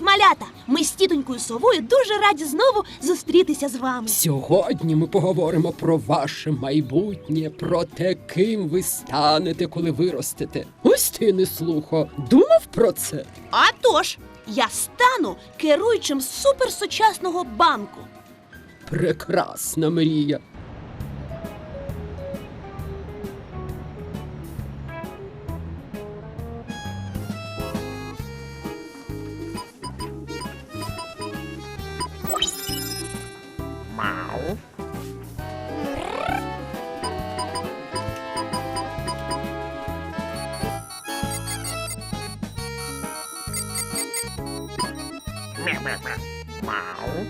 малята! Ми з тітонькою совою дуже раді знову зустрітися з вами. Сьогодні ми поговоримо про ваше майбутнє, про те, ким ви станете, коли виростете. Ось ти не слухо, думав про це? А тож, я стану керуючим суперсучасного банку. Прекрасна мрія. mèo mèo mèo mèo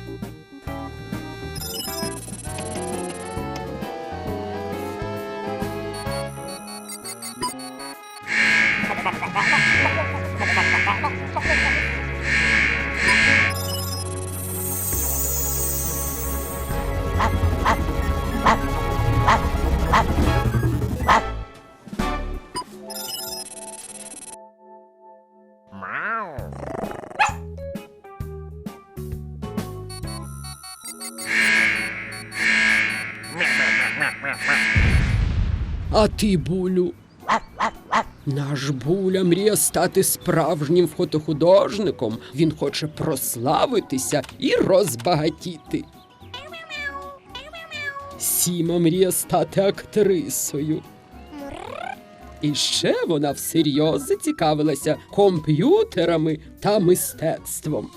Ha ha ha ha! А ти, булю. Наш буля мріє стати справжнім фотохудожником. Він хоче прославитися і розбагатіти. Сіма мріє стати актрисою. І ще вона всерйоз зацікавилася комп'ютерами та мистецтвом.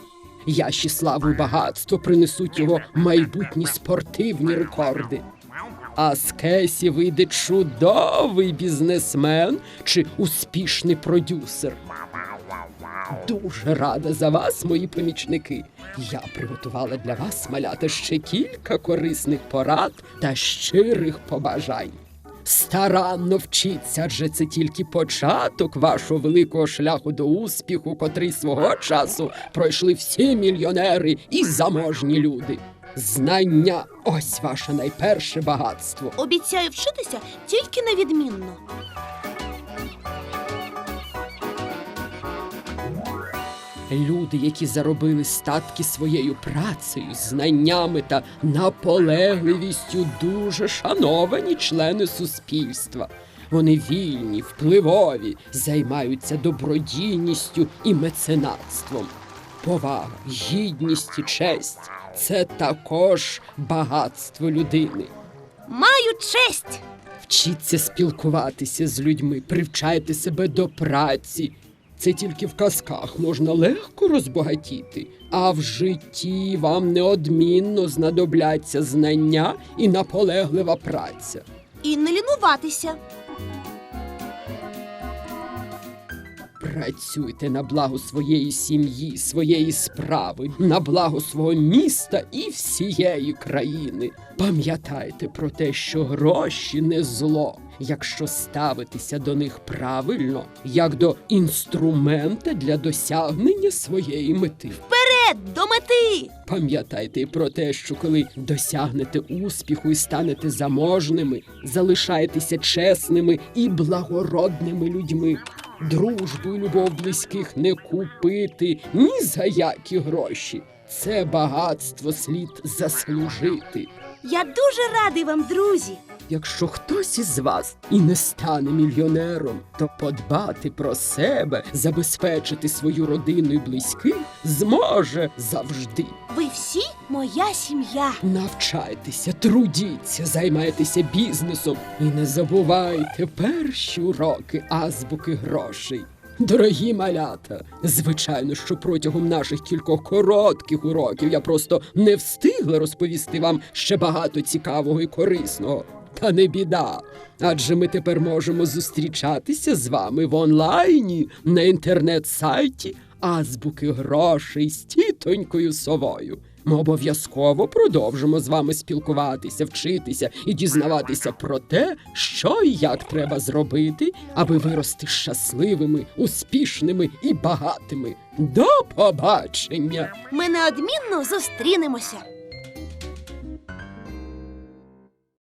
Яші славу і багатство принесуть його майбутні спортивні рекорди. А з Кесі вийде чудовий бізнесмен чи успішний продюсер. Дуже рада за вас, мої помічники. Я приготувала для вас малята ще кілька корисних порад та щирих побажань. Старанно вчіться, адже це тільки початок вашого великого шляху до успіху, котрий свого часу пройшли всі мільйонери і заможні люди. Знання ось ваше найперше багатство. Обіцяю вчитися тільки на відмінно. Люди, які заробили статки своєю працею, знаннями та наполегливістю, дуже шановані члени суспільства. Вони вільні, впливові, займаються добродійністю і меценатством. Повага, гідність і честь це також багатство людини. Маю честь! Вчіться спілкуватися з людьми, привчайте себе до праці. Це тільки в казках можна легко розбагатіти, а в житті вам неодмінно знадобляться знання і наполеглива праця. І не лінуватися. Працюйте на благо своєї сім'ї, своєї справи, на благо свого міста і всієї країни. Пам'ятайте про те, що гроші не зло, якщо ставитися до них правильно, як до інструмента для досягнення своєї мети. Вперед до мети! Пам'ятайте і про те, що коли досягнете успіху і станете заможними, залишайтеся чесними і благородними людьми. Дружбу і любов близьких не купити ні за які гроші. Це багатство слід заслужити. Я дуже радий вам, друзі. Якщо хтось із вас і не стане мільйонером, то подбати про себе, забезпечити свою родину і близьких зможе завжди. Ви всі моя сім'я. Навчайтеся, трудіться, займайтеся бізнесом і не забувайте перші уроки азбуки грошей. Дорогі малята, звичайно, що протягом наших кількох коротких уроків я просто не встигла розповісти вам ще багато цікавого і корисного. Та не біда, адже ми тепер можемо зустрічатися з вами в онлайні на інтернет-сайті азбуки грошей з тітонькою совою. Ми обов'язково продовжимо з вами спілкуватися, вчитися і дізнаватися про те, що і як треба зробити, аби вирости щасливими, успішними і багатими. До побачення! Ми неодмінно зустрінемося.